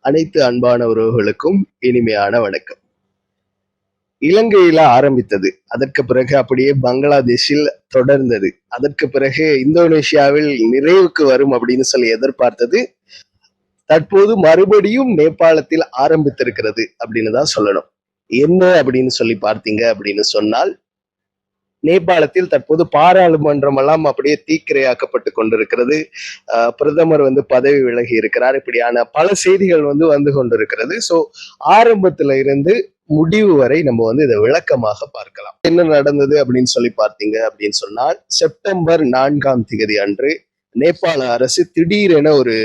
அனைத்து அன்பான உறவுகளுக்கும் இனிமையான வணக்கம். இலங்கையில ஆரம்பித்தது. அதற்கு பிறகு அப்படியே பங்களாதேஷில் தொடர்ந்தது. அதற்கு பிறகு இந்தோனேஷியாவில் நிறைவுக்கு வரும் அப்படின்னு சொல்லி எதிர்பார்த்தது. தற்போது மறுபடியும் நேபாளத்தில் ஆரம்பித்திருக்கிறது அப்படின்னு தான் சொல்லணும். என்ன அப்படின்னு சொல்லி பார்த்தீங்க அப்படின்னு சொன்னால் நேபாளத்தில் தற்போது பாராளுமன்றம் எல்லாம் அப்படியே தீக்கிரையாக்கப்பட்டு கொண்டிருக்கிறது. பிரதமர் வந்து பதவி விலகி இருக்கிறார். இப்படியான பல செய்திகள் வந்து வந்து கொண்டிருக்கிறது. ஸோ ஆரம்பத்துல இருந்து முடிவு வரை நம்ம வந்து இதை விளக்கமாக பார்க்கலாம். என்ன நடந்தது அப்படின்னு சொல்லி பார்த்தீங்க அப்படின்னு சொன்னால் செப்டம்பர் நான்காம் தேதி அன்று நேபாள அரசு திடீரென ஒரு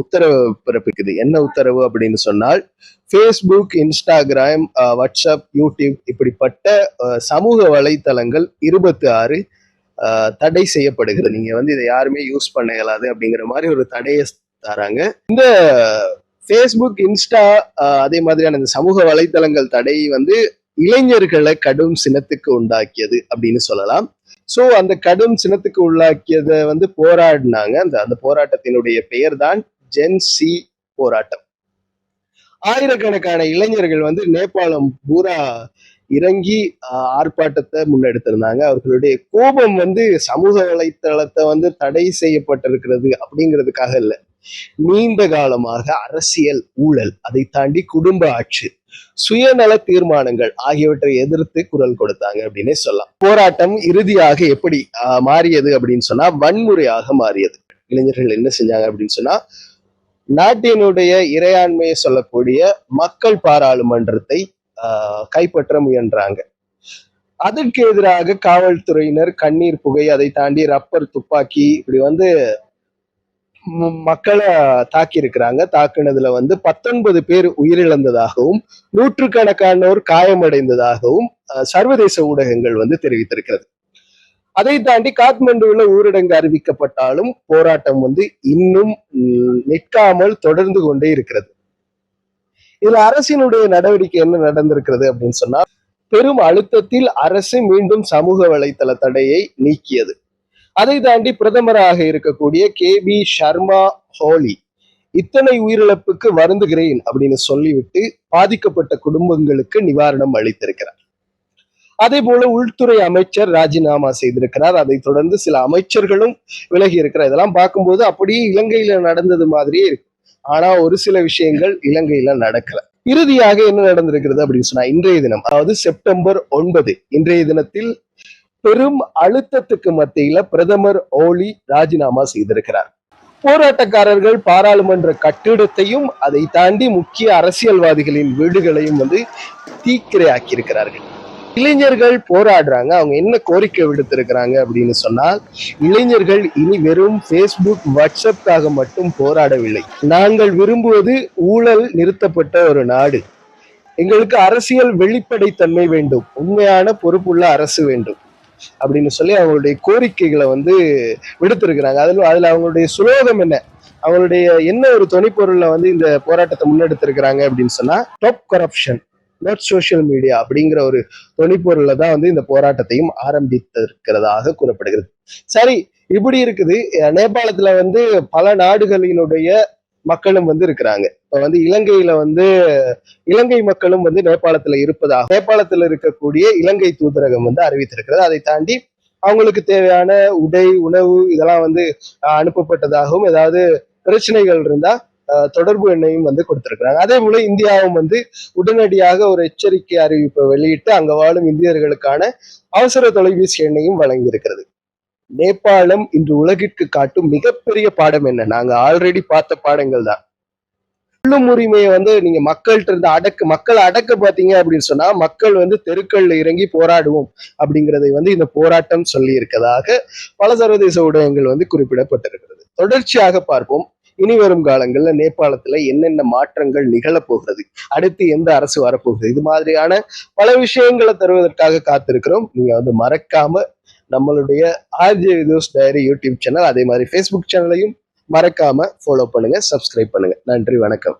உத்தரவு பிறப்பிக்குது. என்ன உத்தரவு அப்படின்னு சொன்னால் ஃபேஸ்புக் இன்ஸ்டாகிராம் வாட்ஸ்அப் யூடியூப் இப்படிப்பட்ட சமூக வலைத்தளங்கள் இருபத்தி ஆறு தடை செய்யப்படுகிறது. நீங்க வந்து இதை யாருமே யூஸ் பண்ண இயலாது அப்படிங்கிற மாதிரி ஒரு தடையை தராங்க. இந்த ஃபேஸ்புக் இன்ஸ்டா அதே மாதிரியான இந்த சமூக வலைத்தளங்கள் தடை வந்து இளைஞர்களை கடும் சினத்துக்கு உண்டாக்கியது அப்படின்னு சொல்லலாம். சோ அந்த கடும் சினத்துக்கு உள்ளாக்கியதை வந்து போராடினாங்க. அந்த அந்த போராட்டத்தினுடைய பெயர் தான் ஜென் சி போராட்டம். ஆயிரக்கணக்கான இளைஞர்கள் வந்து நேபாளம் பூரா இறங்கி ஆஹ், ஆர்ப்பாட்டத்தை முன்னெடுத்திருந்தாங்க. அவர்களுடைய கோபம் வந்து சமூக வலைத்தளத்தை வந்து தடை செய்யப்பட்டிருக்கிறது அப்படிங்கிறதுக்காக இல்ல. நீண்ட காலமாக அரசியல் ஊழல் அதை தாண்டி குடும்ப ஆட்சி சுயநல தீர்மானங்கள் ஆகியவற்றை எதிர்த்து குரல் கொடுத்தாங்க அப்படின்னே சொல்லலாம். போராட்டம் இறுதியாக எப்படி மாறியது அப்படின்னு சொன்னா வன்முறையாக மாறியது. இளைஞர்கள் என்ன செஞ்சாங்க அப்படின்னு சொன்னா நாட்டினுடைய இறையாண்மையை சொல்லக்கூடிய மக்கள் பாராளுமன்றத்தை கைப்பற்ற முயன்றாங்க. அதற்கு எதிராக காவல்துறையினர் கண்ணீர் புகை அதை தாண்டி ரப்பர் துப்பாக்கி இப்படி வந்து மக்களை தாக்கி இருக்கிறாங்க தாக்குனதுல வந்து பத்தொன்பது பேர் உயிரிழந்ததாகவும் நூற்றுக்கணக்கானோர் காயமடைந்ததாகவும் அஹ், சர்வதேச ஊடகங்கள் வந்து தெரிவித்திருக்கிறது. அதை தாண்டி காத்மண்டுவில் ஊரடங்கு அறிவிக்கப்பட்டாலும் போராட்டம் வந்து இன்னும் நிற்காமல் தொடர்ந்து கொண்டே இருக்கிறது. இதுல அரசினுடைய நடவடிக்கை என்ன நடந்திருக்கிறது அப்படின்னு சொன்னா பெரும் அழுத்தத்தில் அரசு மீண்டும் சமூக வலைத்தள தடையை நீக்கியது. அதை தாண்டி பிரதமராக இருக்கக்கூடிய கே பி சர்மா ஹோலி இத்தனை உயிரிழப்புக்கு வருந்துகிறேன் அப்படின்னு சொல்லிவிட்டு பாதிக்கப்பட்ட குடும்பங்களுக்கு நிவாரணம் அளித்திருக்கிறார். அதே போல உள்துறை அமைச்சர் ராஜினாமா செய்திருக்கிறார். அதை தொடர்ந்து சில அமைச்சர்களும் விலகி இருக்கிறார். இதெல்லாம் பார்க்கும்போது அப்படியே இலங்கையில நடந்தது மாதிரியே இருக்கு. ஆனா ஒரு சில விஷயங்கள் இலங்கையில நடக்கல. இறுதியாக என்ன நடந்திருக்கிறது அப்படின்னு சொன்னா இன்றைய தினம் அதாவது செப்டம்பர் ஒன்பது இன்றைய தினத்தில் பெரும் அழுத்தத்துக்கு மத்தியில பிரதமர் ஓலி ராஜினாமா செய்திருக்கிறார். போராட்டக்காரர்கள் பாராளுமன்ற கட்டிடத்தையும் அதை தாண்டி முக்கிய அரசியல்வாதிகளின் வீடுகளையும் வந்து தீக்கிரையாக்கி இருக்கிறார்கள் இளைஞர்கள் போராடுறாங்க அவங்க என்ன கோரிக்கை விடுத்திருக்கிறாங்க அப்படின்னு சொன்னால் இளைஞர்கள் இனி வெறும் ஃபேஸ்புக் வாட்ஸ்அப்காக மட்டும் போராடவில்லை. நாங்கள் விரும்புவது ஊழல் நிறுத்தப்பட்ட ஒரு நாடு. எங்களுக்கு அரசியல் வெளிப்படைத்தன்மை வேண்டும் உண்மையான பொறுப்புள்ள அரசு வேண்டும். அப்படின்னு சொல்லி அவங்களுடைய கோரிக்கைகளை வந்து விடுத்திருக்கிறாங்க. அதுல அதுல அவங்களுடைய சுலோகம் என்ன? அவங்களுடைய என்ன ஒரு துணைப்பொருள்ல வந்து இந்த போராட்டத்தை முன்னெடுத்திருக்கிறாங்க அப்படின்னு சொன்னா top corruption not social media அப்படிங்கிற ஒரு துணைப்பொருள்ல தான் வந்து இந்த போராட்டத்தையும் ஆரம்பித்திருக்கிறதாக கூறப்படுகிறது. சரி இப்படி இருக்குது. நேபாளத்துல வந்து பல நாடுகளினுடைய மக்களும் வந்து இருக்கிறாங்க. இப்ப வந்து இலங்கையில வந்து இலங்கை மக்களும் வந்து நேபாளத்துல இருப்பதாக நேபாளத்துல இருக்கக்கூடிய இலங்கை தூதரகம் வந்து அறிவித்திருக்கிறது. அதை தாண்டி அவங்களுக்கு தேவையான உடை உணவு இதெல்லாம் வந்து அனுப்பப்பட்டதாகவும் ஏதாவது பிரச்சனைகள் இருந்தா தொடர்பு எண்ணையும் வந்து கொடுத்திருக்கிறாங்க. அதே போல இந்தியாவும் வந்து உடனடியாக ஒரு எச்சரிக்கை அறிவிப்பை வெளியிட்டு அங்க வாழும் இந்தியர்களுக்கான அவசர தொலைபேசி எண்ணையும் வழங்கியிருக்கிறது. நேபாளம் இன்று உலகிற்கு காட்டும் மிகப்பெரிய பாடம் என்ன? நாங்க ஆல்ரெடி பார்த்த பாடங்கள் தான். உள்ளும் உரிமையை வந்து நீங்க மக்கள்கிட்ட இருந்து அடக்கு மக்களை அடக்க பாத்தீங்க அப்படின்னு சொன்னா மக்கள் வந்து தெருக்கள்ல இறங்கி போராடுவோம் அப்படிங்கறதை வந்து இந்த போராட்டம் சொல்லி இருக்கதாக பல சர்வதேச ஊடகங்கள் வந்து குறிப்பிடப்பட்டிருக்கிறது. தொடர்ச்சியாக பார்ப்போம். இனி வரும் காலங்கள்ல நேபாளத்துல என்னென்ன மாற்றங்கள் நிகழப் போகிறது அடுத்து எந்த அரசு வரப்போகுது? இது மாதிரியான பல விஷயங்களை தருவதற்காக காத்திருக்கிறோம். நீங்க வந்து மறக்காம நம்மளுடைய RJ Vidho's diary YouTube channel அதே மாதிரி ஃபேஸ்புக் சேனலையும் மறக்காம ஃபாலோ பண்ணுங்க சப்ஸ்கிரைப் பண்ணுங்க. நன்றி வணக்கம்.